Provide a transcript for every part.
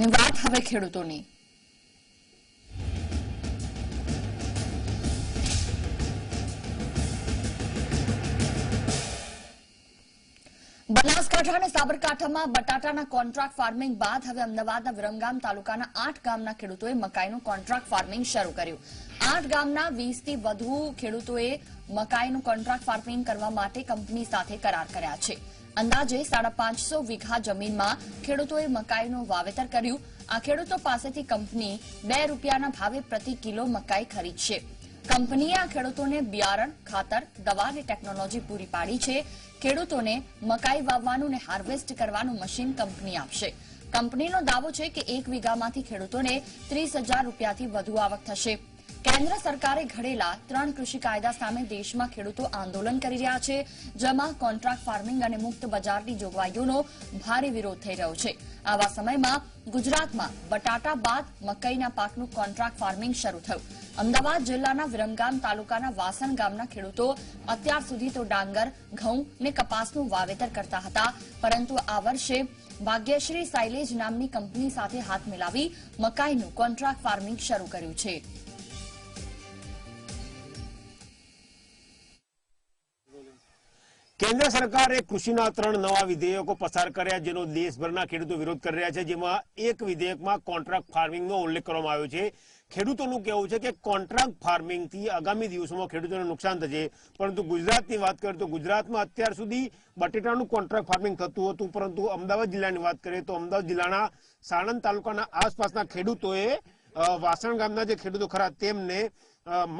ની વાત હવે ખેડૂતોની. બનાસકાંઠા અને સાબરકાંઠામાં બટાટાના કોન્ટ્રાક્ટ ફાર્મિંગ બાદ હવે અમદાવાદના વિરમગામ તાલુકાના આઠ ગામના ખેડૂતોએ મકાઈનું કોન્ટ્રાક્ટ ફાર્મિંગ શરૂ કર્યું. આઠ ગામના વીસથી વધુ ખેડૂતોએ મકાઈનું કોન્ટ્રાક્ટ ફાર્મિંગ કરવા માટે કંપની સાથે કરાર કર્યા છે. અંદાજે સાડા પાંચસો વીઘા જમીનમાં ખેડૂતોએ મકાઈનું વાવેતર કર્યું. આ ખેડૂતો પાસેથી કંપની બે રૂપિયાના ભાવે પ્રતિ કિલો મકાઈ ખરીદશે. કંપનીએ આ ખેડૂતોને બિયારણ, ખાતર, દવા અને ટેકનોલોજી પૂરી પાડી છે. ખેડૂતોને મકાઈ વાવવાનું અને હાર્વેસ્ટ કરવાનું મશીન કંપની આપશે. કંપનીનો દાવો છે કે એક વીઘામાંથી ખેડૂતોને ત્રીસ હજાર રૂપિયાથી વધુ આવક થશે. કેન્દ્ર સરકારે ઘડેલા ત્રણ કૃષિ કાયદા સામે દેશમાં ખેડૂતો આંદોલન કરી રહ્યા છે, જેમાં કોન્ટ્રાક્ટ ફાર્મિંગ અને મુક્ત બજારની જોગવાઈઓનો ભારે વિરોધ થઈ રહ્યો છે. આવા સમયમાં ગુજરાતમાં બટાટા બાદ મકાઈના પાકનું કોન્ટ્રાક્ટ ફાર્મિંગ શરૂ થયું. અમદાવાદ જિલ્લાના વિરમગામ તાલુકાના વાસણ ગામના ખેડૂતો અત્યાર સુધી તો ડાંગર, ઘઉં ને કપાસનું વાવેતર કરતા હતા, પરંતુ આ વર્ષે ભાગ્યશ્રી સાયલેજ નામની કંપની સાથે હાથ મિલાવી મકાઈનું કોન્ટ્રાક્ટ ફાર્મિંગ શરૂ કર્યું છે. કેન્દ્ર સરકારે કૃષિના ત્રણ નવા વિધેયકો પસાર કર્યા, જેનો દેશભરના ખેડૂતો વિરોધ કરી રહ્યા છે. જેમાં એક વિધેયકમાં કોન્ટ્રાક્ટ ફાર્મિંગનો ઉલ્લેખ કરવામાં આવ્યો છે. ખેડૂતોનું કહેવું છે કે કોન્ટ્રાક્ટ ફાર્મિંગથી આગામી દિવસોમાં ખેડૂતોને નુકસાન થશે. પરંતુ ગુજરાતની વાત કરીએ તો ગુજરાતમાં અત્યાર સુધી બટેટાનું કોન્ટ્રાક્ટ ફાર્મિંગ થતું હતું. પરંતુ અમદાવાદ જિલ્લાની વાત કરીએ તો અમદાવાદ જિલ્લાના સાણંદ તાલુકાના આસપાસના ખેડૂતોએ વાસણ ગામના જે ખેડૂતો ખરા, તેમને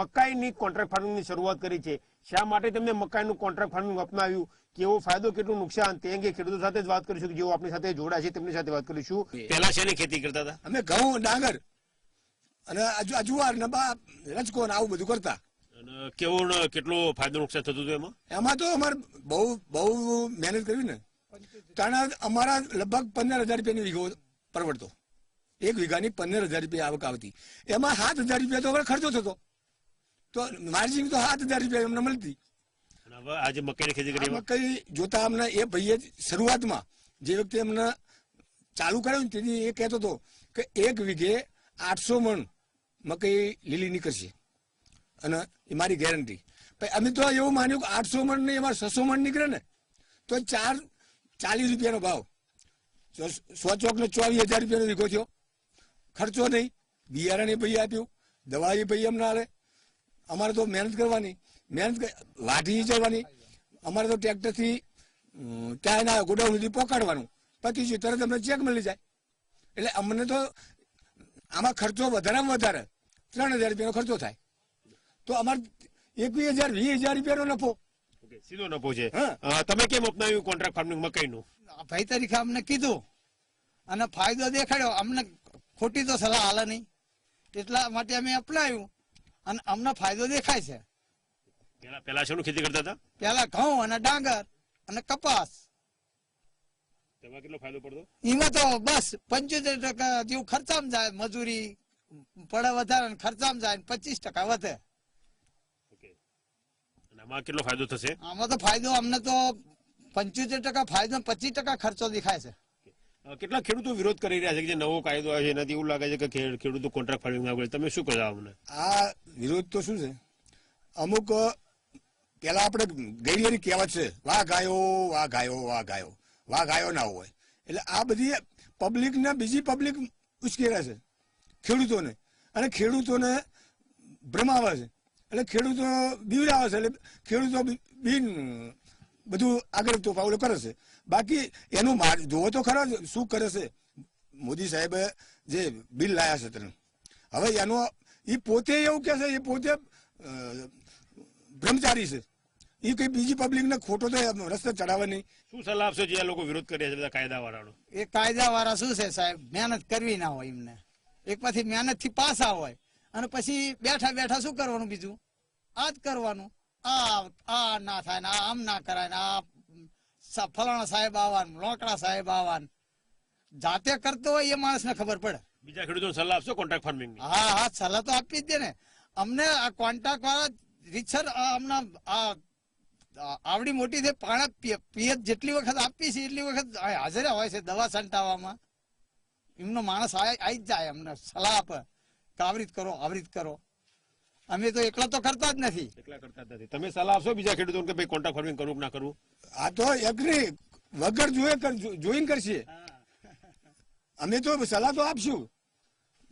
મકાઈની કોન્ટ્રાક્ટ ફાર્મિંગની શરૂઆત કરી છે. શા માટે તેમને મકાઈનું કોન્ટ્રાક્ટ ફાર્મિંગ અપનાવ્યું? કેવો ફાયદો કેટલું નુકસાન? તે અંગે ખેડૂતો સાથે જ વાત કરીશું જેઓ આપણી સાથે જોડાય છે તેમની સાથે વાત કરીશું. પહેલા શેની ખેતી કરતા હતા? અમે ઘઉં ડાંગર અને અજુવાર આજુવાર ને બા રચકો ને આવું બધું કરતા. કેવો કેટલો ફાયદો નુકસાન થતું હતું એમાં? એમાં તો અમારે બહુ બહુ મહેનત કરવી ને. કારણ અમારા લગભગ પંદર હજાર રૂપિયાની વીઘો પરવડતો. એક વીઘાની પંદર હજાર રૂપિયા આવક આવતી. એમાં સાત હજાર રૂપિયા તો અમારે ખર્ચો થતો. તો માર્જિન તો સાત હજાર રૂપિયા અમને મળતી. હવે આજે મકાઈની ખેતી કરી મકાઈ જોતા અમને એ ભાઈએ જ શરૂઆતમાં જે વ્યક્તિ અમને ચાલુ કર્યું ને તેથી એ કહેતો હતો કે એક વીઘે આઠસો મણ મકાઈ લીલી નીકળશે. અને એ મારી ગેરંટી. પછી અમે તો એવું માન્યું કે આઠસો મણ નહીં એમાં છસો મણ નીકળે ને તો ચાર ચાલીસ રૂપિયાનો ભાવ. સો- ચોકને ચોક ને ચોવીસ હજાર રૂપિયાનો વીઘો થયો. ખર્ચો નહીં. બિયારણ એ ભાઈ આપ્યું. દવા એ ભાઈ અમને આલે. અમારે તો મહેનત કરવાની મહેનત લાઠી ચડવાની અમારે તો ટ્રેક્ટરથી ત્યાંના ગોડાઉન સુધી પહોંચાડવાનું પતી છે તરત અમને ચેક મળી જાય. એટલે અમને તો આમાં ખર્ચો વધારેમાં વધારે. ત્રણ હજાર રૂપિયાનો ખર્ચો થાય. તો અમારે એકવીસ હજાર વીસ હજાર રૂપિયાનો નફો. સીધો નફો છે. તમે કેમ અપનાવ્યું કોન્ટ્રાક્ટ ફાર્મિંગ મકાઈનું? ભાઈ તરીકે અમને કીધું. અને ફાયદો દેખાડ્યો. અમને ખોટી તો સલાહ હાલે નહીં. એટલા માટે અમે અપનાવ્યું. અને અમને ફાયદો દેખાય છે. પેલા પેલા શેનું ખેતી કરતા હતા? પેલા ઘઉં અને ડાંગર અને કપાસ. તેમાં કેટલો ફાયદો પડતો? એમાં તો બસ પંચોતેર ટકા જેવું ખર્ચામાં જાય. મજૂરી પડે વધારે ખર્ચામાં જાય પચીસ ટકા વધે. આમાં કેટલો ફાયદો થશે? આમાં તો ફાયદો અમને તો પંચોતેર ટકા ફાયદો પચીસ ટકા ખર્ચો દેખાય છે. કેટલા ખેડૂતો વિરોધ કરી રહ્યા છે કે જે નવો કાયદો આવ્યો છે? એનાથી એવું લાગે છે કે ખેડૂતો કોન્ટ્રાક્ટ ફાર્મિંગ ના કરે તમે શું કહો અમને? આ વિરોધ તો શું છે? અમુક, પેલા આપણે ગઈડિયાની કહેવત છે વાહ ગાયો વાહ ગાયો વાહ ગાયો વાહ ગાયો ના હોય. એટલે આ બધી પબ્લિક ને બીજી પબ્લિક ઉશ્કેરે છે, ખેડૂતોને. અને ખેડૂતોને ભ્રમાવે છે. એટલે ખેડૂતો બીવડાવે છે, એટલે ખેડૂતો બિન બધું આગળ તો પાવલો કરે છે. બાકી એનું માર- જોવો તો ખરો શું કરે છે. મોદી સાહેબે જે બિલ લાયા છે તેને. હવે એનો એ પોતે એવું કે છે એ પોતે બ્રહ્મચારી છે. એ કઈ બીજી પબ્લિક ને ખોટો તો રસ્તે ચડાવે નહીં. શું સલાહ આપશો જે લોકો વિરોધ કરે છે બધા કાયદા વાળાનો એ કાયદા વાળા શું છે સાહેબ? મહેનત કરવી ના હોય એમને. એક પછી મહેનતથી પાસા હોય. અને પછી બેઠા બેઠા શું કરવાનું બીજું? આ જ કરવાનું. આ આ ના થાય ને આ આમ ના કરાય ને આ ફલાણા સાહેબ આવવાનું લોકડા સાહેબ આવવાનું. જાતે કરતો હોય એ માણસને ખબર પડે. બીજા ખેડૂતોને સલાહ આપશો કોન્ટ્રાક્ટ ફાર્મિંગ હા હા સલાહ તો આપી જ દે ને. અમને આ કોન્ટ્રાક્ટ વાળા રીતસર અમને આ આવડી મોટી છે પાણા પિયત જેટલી વખત આપી છે એટલી વખત હાજર હોય છે દવા છંટાવામાં એમનો માણસ આવી જ જાય અમને સલાહ આપે કે આવરીત કરો આવરીત કરો. અમે તો એકલા તો કરતા જ નથી. એકલા કરતા જ નથી. તમે સલાહ આપશો બીજા ખેડૂતોને કે ભાઈ કોન્ટ્રાક્ટ ફાર્મિંગ કરવું કે ના કરવું આ તો એગ્રી વગર જોયે જોઈન કરશે. અમે તો સલાહ તો આપશું.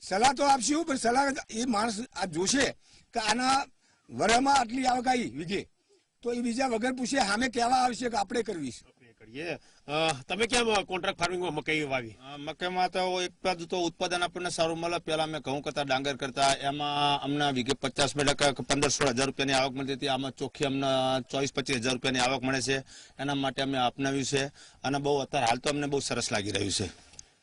સલાહ તો આપશું પણ સલાહ એ માણસ આ જોશે કે આના વરમાં આટલી આવક આવી વીઘે તો એ બીજા વગર પૂછે સામે કહેવા આવશે કે આપણે કરવી કરીએ. તમે કેમ કોન્ટ્રાક્ટ ફાર્મિંગમાં મકાઈ વાવી? મકાઈમાં તો એક બાજુ તો ઉત્પાદન આપણને સારું મળે પેલા અમે ઘઉં કરતા ડાંગર કરતા એમાં અમને વીઘે પચાસ ટકા પંદર સોળ હજાર રૂપિયાની આવક મળતી હતી. આમાં ચોખ્ખી અમને ચોવીસ પચીસ હજાર રૂપિયાની આવક મળે છે. એના માટે અમે અપનાવ્યું છે. અને બહુ અત્યારે હાલ તો અમને બહુ સરસ લાગી રહ્યું છે.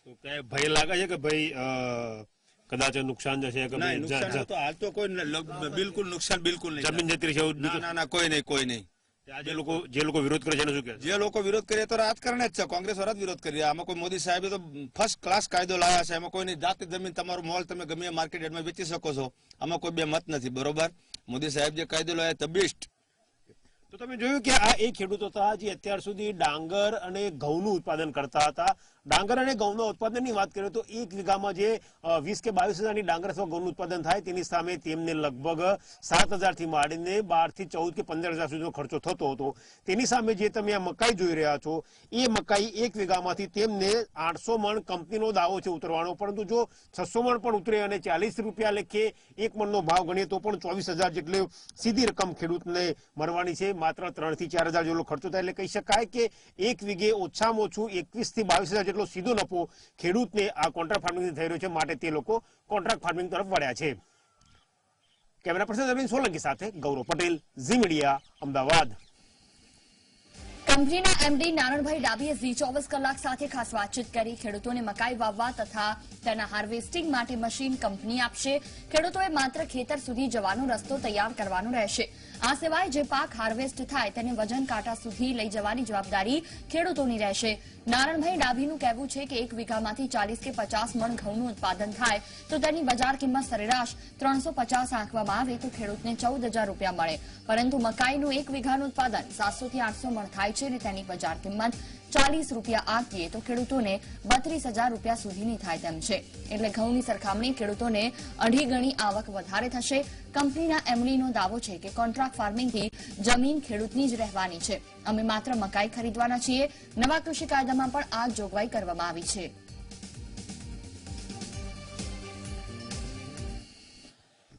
તો ભય લાગે છે કે ભાઈ કદાચ નુકસાન જશે કે નુકસાન તો હાલ તો કોઈ બિલકુલ નુકસાન બિલકુલ નહીં જમીન જતી રહેશે ના ના ના કોઈ નહીં કોઈ નહીં. જે લોકો જે લોકો વિરોધ કરે છે શું કે જે લોકો વિરોધ કરે તો રાજકારણ જ છે. કોંગ્રેસ વાળા વિરોધ કરી રહ્યા આમાં કોઈ મોદી સાહેબે તો ફર્સ્ટ ક્લાસ કાયદો લાવ્યા છે. એમાં કોઈની જાતિ જમીન તમારું મોલ તમે ગમે માર્કેટ યાર્ડમાં વેચી શકો છો. આમાં કોઈ બે મત નથી. બરોબર? મોદી સાહેબ જે કાયદો લાવ્યા તે બેસ્ટ તો તમે જોયું કે આ એ ખેડૂતો હતા જે અત્યાર સુધી ડાંગર અને ઘઉંનું ઉત્પાદન કરતા હતા. ડાંગર અને ઘઉંના ઉત્પાદનની વાત કરીએ તો એક વીઘામાં જે વીસ કે બાવીસ હજારની ડાંગર અથવા ઘઉંનું ઉત્પાદન થાય તેની સામે તેમને લગભગ સાત હજારથી માંડીને બારથી ચૌદ કે પંદર હજાર સુધીનો ખર્ચો થતો હતો. તેની સામે જે તમે આ મકાઈ જોઈ રહ્યા છો, એ મકાઈ એક વીઘામાંથી તેમને આઠસો મણ કંપનીનો દાવો છે ઉતરવાનો. પરંતુ જો છસો મણ પણ ઉતરે અને ચાલીસ રૂપિયા લેખે એક મણનો ભાવ ગણીએ તો પણ ચોવીસ હજાર જેટલી સીધી રકમ ખેડૂતને મળવાની છે. માત્ર ત્રણથી ચાર હજાર જેટલો ખર્ચો થાય એટલે કહી શકાય કે એક વીઘે ઓછામાં ઓછું એકવીસથી બાવીસ હજાર જેટલો સીધો નફો ખેડૂતને આ કોન્ટ્રાક્ટ ફાર્મિંગ થઈ રહ્યો છે માટે તે લોકો કોન્ટ્રાક્ટ ફાર્મિંગ તરફ વળ્યા છે. કેમેરા પર્સન અરવિંદ સોલંકી સાથે ગૌરવ પટેલ, ઝી મીડિયા, અમદાવાદ. કંપનીના એમડી નારણભાઈ ડાભીએ ઝી ચોવીસ કલાક સાથે ખાસ વાતચીત કરી. ખેડૂતોને મકાઈ વાવવા તથા તેના હાર્વેસ્ટિંગ માટે મશીન કંપની આપશે. ખેડૂતોએ માત્ર ખેતર સુધી જવાનો રસ્તો તૈયાર કરવાનો રહેશે. આ સિવાય જે પાક હાર્વેસ્ટ થાય તેને વજન કાંટા સુધી લઈ જવાની જવાબદારી ખેડૂતોની રહેશે. નારણભાઈ ડાભીનું કહેવું છે કે એક વીઘામાંથી ચાલીસ કે પચાસ મણ ઘઉંનું ઉત્પાદન થાય તો તેની બજાર કિંમત સરેરાશ ત્રણસો પચાસ આંકવામાં આવે તો ખેડૂતને ચૌદ રૂપિયા મળે. પરંતુ મકાઈનું એક વીઘાનું ઉત્પાદન સાતસો થી આઠસો મણ થાય છે અને તેની બજાર કિંમત ચાલીસ રૂપિયા આંકીએ તો ખેડૂતોને બત્રીસ રૂપિયા સુધીની થાય તેમ છે. એટલે ઘઉંની સરખામણી ખેડૂતોને અઢી ગણી આવક વધારે થશે. કંપનીના એમડીનો દાવો છે કે કોન્ટ્રાક્ટ ફાર્મિંગથી જમીન ખેડૂતની જ રહેવાની છે. અમે માત્ર મકાઈ ખરીદવાના છીએ. નવા કૃષિ કાયદામાં પણ આ જોગવાઈ કરવામાં આવી છે.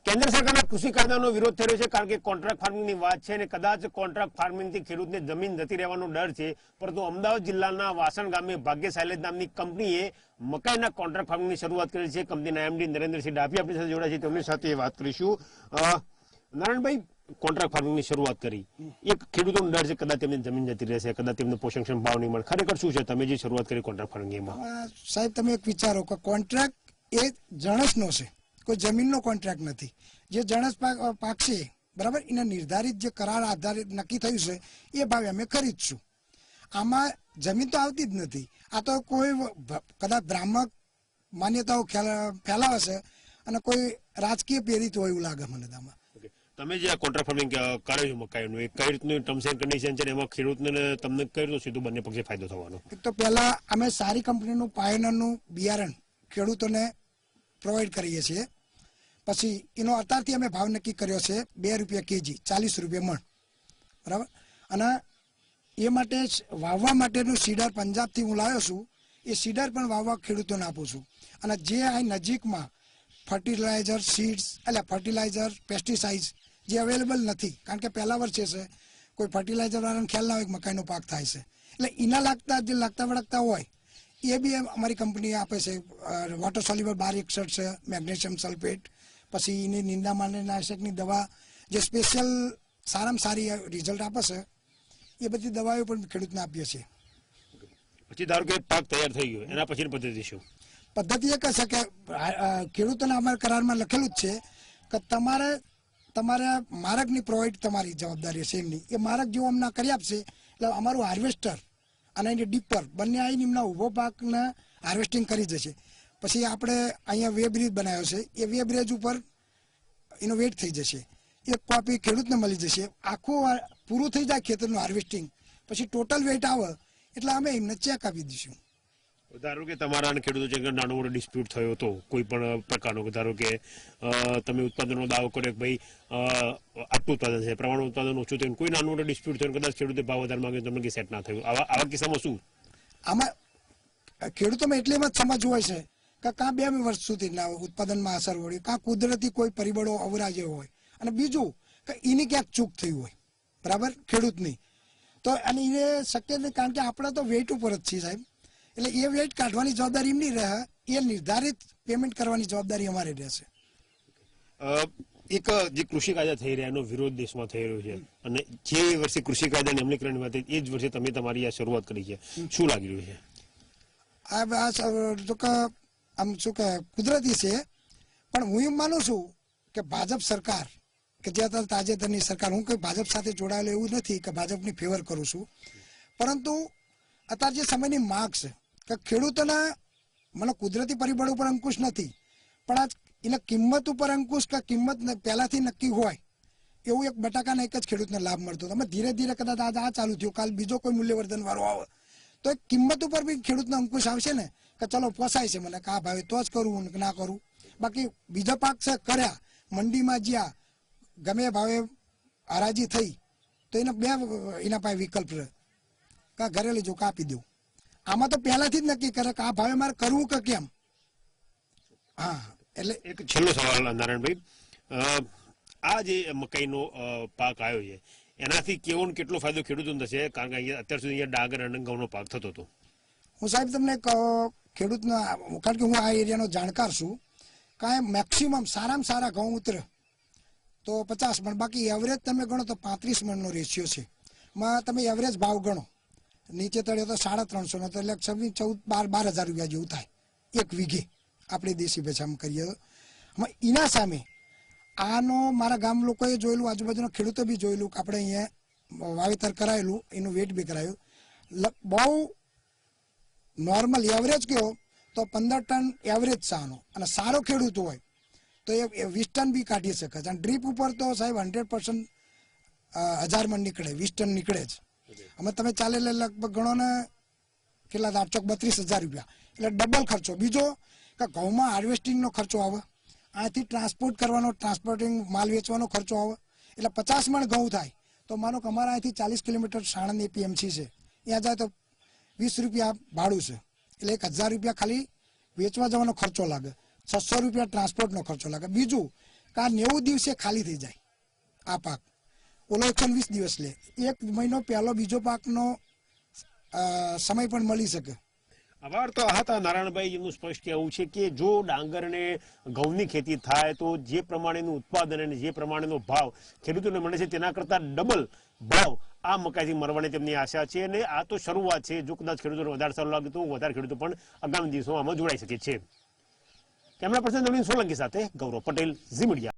કેન્દ્ર સરકારના કૃષિ કાયદાનો વિરોધ થઈ છે, કારણ કે કોન્ટ્રાક્ટ ફાર્મિંગની વાત છે અને કદાચ કોન્ટ્રાક્ટ ફાર્મિંગથી ખેડૂતને જમીન જતી રહેવાનો ડર છે, પરંતુ અમદાવાદ જિલ્લાના વાસણ ગામે ભાગ્ય સાયલેજ નામની કંપનીએ મકાઈના કોન્ટ્રાક્ટ ફાર્મિંગની શરૂઆત કરી છે. કંપનીના એમડી નરેન્દ્રસિંહ ડાભી આપણી સાથે જોડાયા છે. તેમની સાથે વાત કરીશું. નારાયણભાઈ કોન્ટ્રાક્ટ ફાર્મિંગની શરૂઆત કરી. એક ખેડૂતોનો ડર છે, કદાચ તેમની જમીન જતી રહેશે, કદાચ તેમને પોષણક્ષમ ભાવ નહીં મળે. ખરેખર શું છે? તમે જે શરૂઆત કરી કોન્ટ્રાક્ટ ફાર્મિંગમાં સાહેબ, તમે એક વિચારો કે કોન્ટ્રાક્ટ એ જણસનો છે. કોઈ જમીનનો કોન્ટ્રાક્ટ નથી. જે જણસ પાક પાકશે બરાબર? એના નિર્ધારિત જે કરાર આધારિત નક્કી થયું છે એ ભાવે અમે ખરીદશું આમાં જમીન તો આવતી જ નથી. આ તો કોઈ કદાચ ભ્રામક માન્યતાઓ ફેલાવશે ફેલાવે છે અને કોઈ રાજકીય પ્રેરિત હોય એવું લાગે મને આમાં. તમે જે આ કોન્ટ્રાક્ટ ફાર્મિંગ કર્યું છો મકાઈનું એ કઈ રીતનું ટર્મ્સ એન્ડ કન્ડિશન છે એમાં ખેડૂતને તમને કઈ રીતનું સીધું બંને પક્ષે ફાયદો થવાનો? એક તો પહેલા અમે સારી કંપનીનું પાયોનરનું બિયારણ ખેડૂતોને પ્રોવાઈડ કરીએ છીએ. પછી એનો અત્યારથી અમે ભાવ નક્કી કર્યો છે બે રૂપિયા કેજી, ચાલીસ રૂપિયા મણ. બરાબર? અને એ માટે વાવવા માટેનું સીડર પંજાબથી હું લાવ્યો છું. એ સીડર પણ વાવવા ખેડૂતોને આપું છું. અને જે અહીં નજીકમાં ફર્ટિલાઇઝર સીડ્સ એટલે ફર્ટિલાઇઝર પેસ્ટિસાઇડ્સ જે અવેલેબલ નથી, કારણ કે પહેલા વર્ષે છે, કોઈ ફર્ટિલાઇઝરવાળાને ખ્યાલ ના હોય કે મકાઈનો પાક થાય છે. એટલે એના લાગતા, જે લાગતા વળગતા હોય, એ બી અમારી કંપની આપે છે. વોટર સોલ્યુબલ બાર એકસઠ છે મેગ્નેશિયમ સલ્ફેટ પછી એની નિંદા માનનાશકની દવા જે સ્પેશિયલ સારામાં સારી રિઝલ્ટ આપે છે એ બધી દવાઓ પણ ખેડૂતને આપીએ છીએ. પછી ધારો કે પાક તૈયાર થઈ ગયો એના પછીની પદ્ધતિ શું? પદ્ધતિ એક છે કે ખેડૂતોને અમારા કરારમાં લખેલું જ છે કે તમારે તમારે માર્ગની પ્રોવાઈડ તમારી જવાબદારી હશે એમની. એ માર્ગ જેવું અમને કરી આપશે એટલે અમારું હાર્વેસ્ટર અને એની ડીપર બંને આવીને એમના ઊભો પાકને હાર્વેસ્ટિંગ કરી જશે. પછી આપણે અહીંયા વે બ્રિજ બનાવ્યો છે. એ વે બ્રિજ ઉપર એનો વેટ થઈ જશે. એક કોપી ખેડૂતને મળી જશે. આખું પૂરું થઈ જાય ખેતરનું હાર્વેસ્ટિંગ પછી ટોટલ વેટ આવે એટલે અમે એમને ચેક આપી દઈશું. ધારો કે તમારા ખેડૂતો છે નાનો મોટો ડિસ્પ્યુટ થયો હતો કોઈ પણ પ્રકારનો ધારો કે તમે ઉત્પાદનનો દાવો કર્યો કે ભાઈ આટલું ઉત્પાદન છે પ્રમાણ ઉત્પાદન ઓછું થયું કોઈ નાનો મોટો ડિસ્પ્યુટ થયો કદાચ ખેડૂતે ભાવ વધારે માંગે તમને કે સેટ ના થયું. આવા આવા કિસ્સામાં શું? આમાં ખેડૂતોમાં એટલી એમાં જ સમજવું હોય છે કે કાં બે વર્ષ સુધી ના ઉત્પાદનમાં અસર હોય કાં કુદરતી કોઈ પરિબળો અવરાજે હોય. અને બીજું કે એની ક્યાંક ચૂક થઈ હોય. બરાબર? ખેડૂતની તો અને એ શક્ય નહીં કારણ કે આપણે તો વેટ ઉપર જ છીએ સાહેબ. એટલે એ વેટ કાઢવાની જવાબદારી એમની રહે એ નિર્ધારિત પેમેન્ટ કરવાની જવાબદારી અમારે રહેશે. એક જે કૃષિ કાયદા થઈ રહ્યા એનો વિરોધ દેશમાં થઈ રહ્યો છે. અને જે વર્ષે કૃષિ કાયદાની અમલીકરણ વાત એ જ વર્ષે તમે તમારી આ શરૂઆત કરી છે. શું લાગી રહ્યું છે? આ જો કે આમ શું કે કુદરતી છે, પણ હું એમ માનું છું કે ભાજપ સરકાર, કે જે અત્યારે તાજેતરની સરકાર, હું કંઈ ભાજપ સાથે જોડાયેલો એવું નથી કે ભાજપની ફેવર કરું છું. પરંતુ અત્યારે જે સમયની માગ છે, કે ખેડૂતોના મને કુદરતી પરિબળ ઉપર અંકુશ નથી, પણ આજ એટલે કિંમત ઉપર અંકુશ કે કિંમત પહેલાંથી નક્કી હોય, એવું એક બટાકાના એક જ ખેડૂતને લાભ મળતો તમે ધીરે ધીરે કદાચ આજ આ ચાલુ થયું, કાલ બીજો કોઈ મૂલ્યવર્ધન વાળો આવે, તો એક કિંમત ઉપર બી ખેડૂતનો અંકુશ આવશે ને? કે ચલો પોસાય છે. મને કે આ ભાવે તો જ કરવું કે ના કરું. બાકી બીજા પાક છે કર્યા. મંડીમાં જ્યાં ગમે ભાવે હરાજી થઈ તો એને બે એના પાસે વિકલ્પ રહે. કે ઘરે લેજો કાપી દઉં. આમાં તો પહેલાથી જ નક્કી કરે કે આ ભાવે મારે કરવું કે કેમ? હા એટલે એક છેલ્લો સવાલ નારાયણભાઈ. આ જે મકાઈનો પાક આવ્યો છે એનાથી કેવો કેટલો ફાયદો ખેડૂતોને થશે? કારણ કે અહીંયા અત્યાર સુધી અહીંયા ડાંગર અને ઘઉંનો પાક થતો હતો. હું સાહેબ તમને ખેડૂતના કારણ કે હું આ એરિયાનો જાણકાર છું, કાંઈ મેક્સિમમ સારામાં સારા ઘઉં ઉતરે, તો પચાસ મણ, બાકી એવરેજ તમે ગણો તો પાંત્રીસ મણનો રેશિયો છે. માં તમે એવરેજ ભાવ ગણો, નીચે તળ્યો તો સાડા ત્રણસો નો તો એટલે છવ્વીસ, ચૌદ, બાર બાર હજાર રૂપિયા જેવું થાય, એક વીઘે, આપણે દેશી ભાષામાં કરીએ. તો એના સામે, આનો મારા ગામ લોકોએ જોયેલું, આજુબાજુના ખેડૂતો બી જોયેલું આપણે અહીંયા વાવેતર કરાયેલું, એનું વેટ બી કરાયું. બહુ નોર્મલ એવરેજ કયો તો પંદર ટન એવરેજ સાનો અને સારો ખેડૂત હોય, તો એ વીસ ટન બી કાઢી શકે છે. અને ડ્રીપ ઉપર તો સાહેબ હંડ્રેડ પર્સન્ટ હજાર મણ નીકળે, વીસ ટન નીકળે જ. અમે તમે ચાલે લગભગ ગણો ને કેટલા આઠ ચોક બત્રીસ હજાર રૂપિયા. એટલે ડબલ ખર્ચો. બીજો કે ઘઉંમાં હાર્વેસ્ટિંગનો ખર્ચો આવે. અહીંથી ટ્રાન્સપોર્ટ કરવાનો ટ્રાન્સપોર્ટિંગ માલ વેચવાનો ખર્ચો આવે. એટલે પચાસ મણ ઘઉં થાય. તો માનો કે અમારા અહીંથી ચાલીસ કિલોમીટર સાણંદ એપીએમસી છે. ત્યાં જાય તો વીસ રૂપિયા ભાડું છે. એટલે એક હજાર રૂપિયા ખાલી વેચવા જવાનો ખર્ચો લાગે. છસો રૂપિયા ટ્રાન્સપોર્ટનો ખર્ચો લાગે. બીજું કે આ નેવું દિવસે ખાલી થઈ જાય આ પાક. ઓલો વીસ દિવસ લે. એક મહિનો પહેલો બીજો પાકનો સમય પણ મળી શકે. આભાર તો હતા નારાયણભાઈ એમનું સ્પષ્ટ કહેવું છે કે જો ડાંગરને ઘઉંની ખેતી થાય તો જે પ્રમાણેનું ઉત્પાદન અને જે પ્રમાણેનો ભાવ ખેડૂતોને મળે છે તેના કરતાં ડબલ ભાવ આ મકાઈથી મરવાની તેમની આશા છે અને આ તો શરૂઆત છે. જો કદાચ ખેડૂતોને વધારે સારું લાગે તો વધારે ખેડૂતો પણ આગામી દિવસોમાં આમાં જોડાઈ શકે છે. કેમેરા પર્સન નવીન સોલંકી સાથે ગૌરવ પટેલ, ઝી મીડિયા.